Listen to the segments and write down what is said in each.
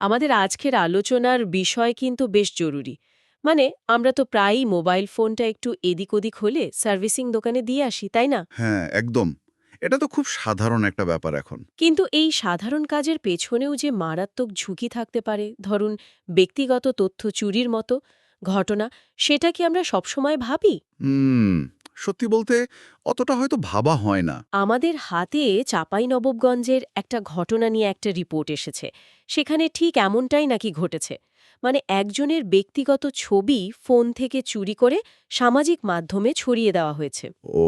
আমাদের আজকের আলোচনার বিষয় কিন্তু বেশ জরুরি। মানে আমরা তো প্রায়ই মোবাইল ফোনটা একটু এদিক ওদিক হলে সার্ভিসিং দোকানে দিয়ে আসি তাই না? হ্যাঁ একদম। এটা তো খুব সাধারণ একটা ব্যাপার এখন। কিন্তু এই সাধারণ কাজের পেছনেও যে মারাত্মক ঝুঁকি থাকতে পারে ধরুন ব্যক্তিগত তথ্য চুরির মতো ঘটনা সেটা কি আমরা সবসময় ভাবি? হুম। সত্যি বলতে অতটা হয়তো ভাবা হয় না। আমাদের হাতে চাপাই চাঁপাইনবাবগঞ্জের একটা ঘটনা নিয়ে একটা রিপোর্ট এসেছে। সেখানে ঠিক এমনটাই নাকি ঘটেছে। মানে একজনের ব্যক্তিগত ছবি ফোন থেকে চুরি করে সামাজিক মাধ্যমে ছড়িয়ে দেওয়া হয়েছে। ও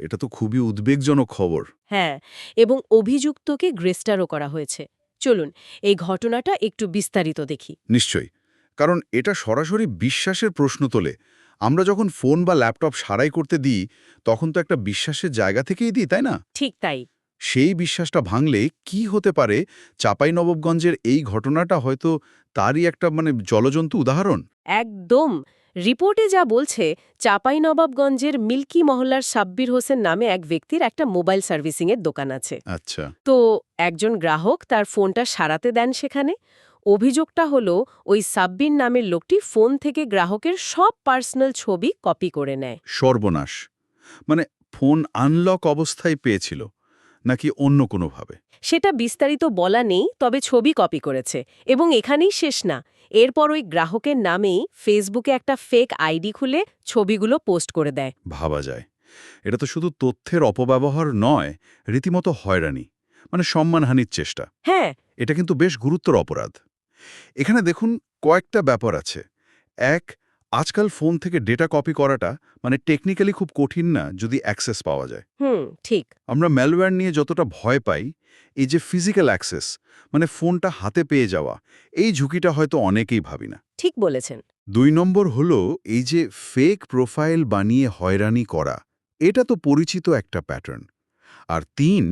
এটা তো খুবই উদ্বেগজনক খবর। হ্যাঁ এবং অভিযুক্তকে গ্রেস্টারও করা হয়েছে। চলুন এই ঘটনাটা একটু বিস্তারিত দেখি। নিশ্চয়ই কারণ এটা সরাসরি বিশ্বাসের প্রশ্ন তোলে। আমরা যখন ফোন বা ল্যাপটপ সারাই করতে দিই তখন তো একটা বিশ্বাসের জায়গা থেকেই দিই তাই না? ঠিক তাই। সেই বিশ্বাসটা ভাঙলে কি হতে পারে? চাপাই চাঁপাইনবাবগঞ্জের এই ঘটনাটা হয়তো তারই একটা মানে জলজন্তু উদাহরণ। একদম। রিপোর্টে যা বলছে চাঁপাইনবাবগঞ্জের মিল্কি মহল্লার সাব্বির হোসেন নামে এক ব্যক্তির একটা মোবাইল সার্ভিসিংয়ের দোকান আছে। আচ্ছা। তো একজন গ্রাহক তার ফোনটা সারাতে দেন সেখানে। অভিযোগটা হলো ওই সাব্বির নামের লোকটি ফোন থেকে গ্রাহকের সব পার্সোনাল ছবি কপি করে নেয়। সর্বনাশ। মানে ফোন আনলক অবস্থায় পেয়েছিল নাকি অন্য কোনোভাবে? সেটা বিস্তারিত বলা নেই তবে ছবি কপি করেছে এবং এখানেই শেষ না। এরপর ওই গ্রাহকের নামেই ফেসবুকে একটা ফেক আইডি খুলে ছবিগুলো পোস্ট করে দেয়। ভাবা যায়। এটা তো শুধু তথ্যের অপব্যবহার নয় রীতিমতো হয়রানি মানে সম্মানহানির চেষ্টা। হ্যাঁ। এটা কিন্তু বেশ গুরুত্বর অপরাধ। এখানে দেখুন কয়েকটা ব্যাপার আছে। এক আজকাল ফোন থেকে ডেটা কপি করাটা মানে টেকনিক্যালি খুব কঠিন না যদি অ্যাক্সেস পাওয়া যায়। হুম ঠিক। আমরা ম্যালওয়্যার নিয়ে যতটা ভয় পাই এই যে ফিজিক্যাল অ্যাক্সেস মানে ফোনটা হাতে পেয়ে যাওয়া এই ঝুঁকিটা হয়তো অনেকেই ভাবি না। ঠিক বলেছেন। দুই নম্বর হলো এই যে ফেক প্রোফাইল বানিয়ে হয়রানি করা এটা তো পরিচিত একটা প্যাটার্ন। আর তিন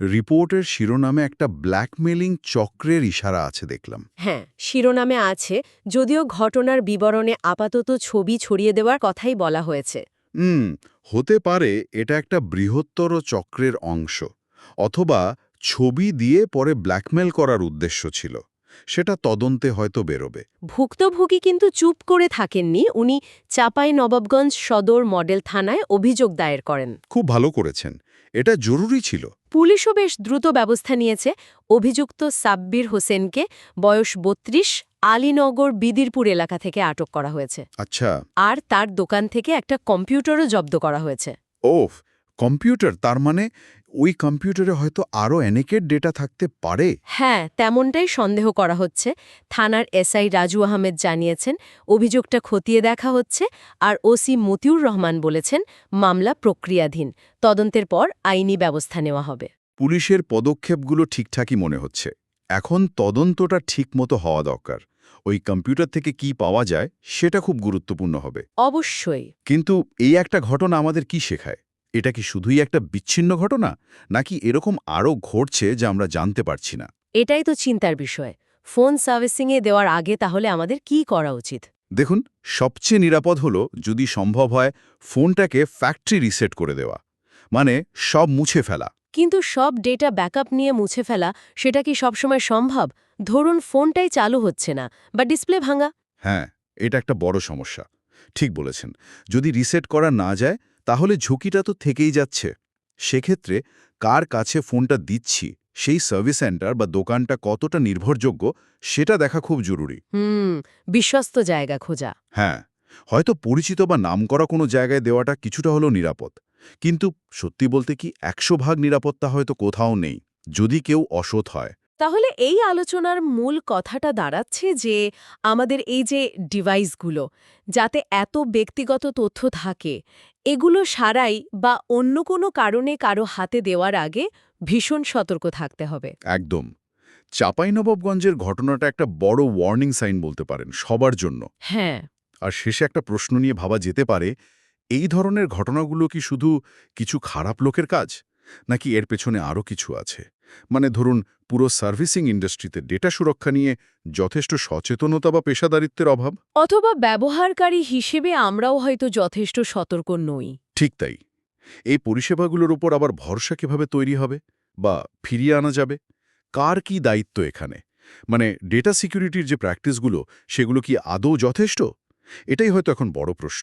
রিপোর্টের শিরোনামে একটা ব্ল্যাকমেলিং চক্রের ইশারা আছে দেখলাম। হ্যাঁ শিরোনামে আছে যদিও ঘটনার বিবরণে আপাতত ছবি ছড়িয়ে দেওয়ার কথাই বলা হয়েছে। হুম হতে পারে এটা একটা বৃহত্তর চক্রের অংশ অথবা ছবি দিয়ে পরে ব্ল্যাকমেল করার উদ্দেশ্য ছিল সেটা তদন্তে হয়তো বেরোবে। ভুক্তভোগী কিন্তু চুপ করে থাকেননি উনি চাপাই নবাবগঞ্জ সদর মডেল থানায় অভিযোগ দায়ের করেন। খুব ভালো করেছেন এটা জরুরি ছিল। পুলিশও বেশ দ্রুত ব্যবস্থা নিয়েছে। অভিযুক্ত সাব্বির হোসেনকে বয়স বত্রিশ আলীনগর বিদিরপুর এলাকা থেকে আটক করা হয়েছে। আচ্ছা। আর তার দোকান থেকে একটা কম্পিউটারও জব্দ করা হয়েছে। ওফ কম্পিউটার তার মানে ওই কম্পিউটারে হয়তো আরও অ্যানেকের ডেটা থাকতে পারে। হ্যাঁ তেমনটাই সন্দেহ করা হচ্ছে। থানার এসআই রাজু আহমেদ জানিয়েছেন অভিযোগটা খতিয়ে দেখা হচ্ছে আর ওসি মতিউর রহমান বলেছেন মামলা প্রক্রিয়াধীন। তদন্তের পর আইনি ব্যবস্থা নেওয়া হবে। পুলিশের পদক্ষেপগুলো ঠিকঠাকই মনে হচ্ছে। এখন তদন্তটা ঠিকমতো হওয়া দরকার। ওই কম্পিউটার থেকে কি পাওয়া যায় সেটা খুব গুরুত্বপূর্ণ হবে। অবশ্যই। কিন্তু এই একটা ঘটনা আমাদের কি শেখায়? এটা কি শুধুই একটা বিচ্ছিন্ন ঘটনা? নাকি এরকম আরও ঘটছে যা আমরা জানতে পারছি না? এটাই তো চিন্তার বিষয়। ফোন সার্ভিসিংয়ে দেওয়ার আগে তাহলে আমাদের কি করা উচিত? দেখুন সবচেয়ে নিরাপদ হলো যদি সম্ভব হয় ফোনটাকে ফ্যাক্টরি রিসেট করে দেওয়া। মানে সব মুছে ফেলা। কিন্তু সব ডেটা ব্যাকআপ নিয়ে মুছে ফেলা সেটা কি সবসময় সম্ভব? ধরুন ফোনটাই চালু হচ্ছে না বা ডিসপ্লে ভাঙা। হ্যাঁ এটা একটা বড় সমস্যা। ঠিক বলেছেন। যদি রিসেট করা না যায় তাহলে ঝুঁকিটা তো থেকেই যাচ্ছে। সেক্ষেত্রে কার কাছে ফোনটা দিচ্ছি সেই সার্ভিস সেন্টার বা দোকানটা কতটা নির্ভরযোগ্য সেটা দেখা খুব জরুরি। হুম বিশ্বস্ত জায়গা খোঁজা। হ্যাঁ হয়তো পরিচিত বা নামকরা কোনো জায়গায় দেওয়াটা কিছুটা হলেও নিরাপদ। কিন্তু সত্যি বলতে কি একশো ভাগ নিরাপত্তা হয়তো কোথাও নেই যদি কেউ অসৎ হয়। তাহলে এই আলোচনার মূল কথাটা দাঁড়াচ্ছে যে আমাদের এই যে ডিভাইসগুলো যাতে এত ব্যক্তিগত তথ্য থাকে এগুলো সারাই বা অন্য কোনো কারণে কারও হাতে দেওয়ার আগে ভীষণ সতর্ক থাকতে হবে। একদম। চাঁপাইনবাবগঞ্জের ঘটনাটা একটা বড় ওয়ার্নিং সাইন বলতে পারেন সবার জন্য। হ্যাঁ। আর শেষে একটা প্রশ্ন নিয়ে ভাবা যেতে পারে এই ধরনের ঘটনাগুলো কি শুধু কিছু খারাপ লোকের কাজ? নাকি এর পেছনে আরও কিছু আছে? মানে ধরুন পুরো সার্ভিসিং ইন্ডাস্ট্রিতে ডেটা সুরক্ষা নিয়ে যথেষ্ট সচেতনতা বা পেশাদারিত্বের অভাব? অথবা ব্যবহারকারী হিসেবে আমরাও হয়তো যথেষ্ট সতর্ক নই। ঠিক তাই। এই পরিষেবাগুলোর উপর আবার ভরসা কীভাবে তৈরি হবে? বা ফিরিয়ে আনা যাবে? কার কি দায়িত্ব এখানে? মানে ডেটা সিকিউরিটির যে প্র্যাকটিসগুলো সেগুলো কি আদৌ যথেষ্ট? এটাই হয়তো এখন বড় প্রশ্ন।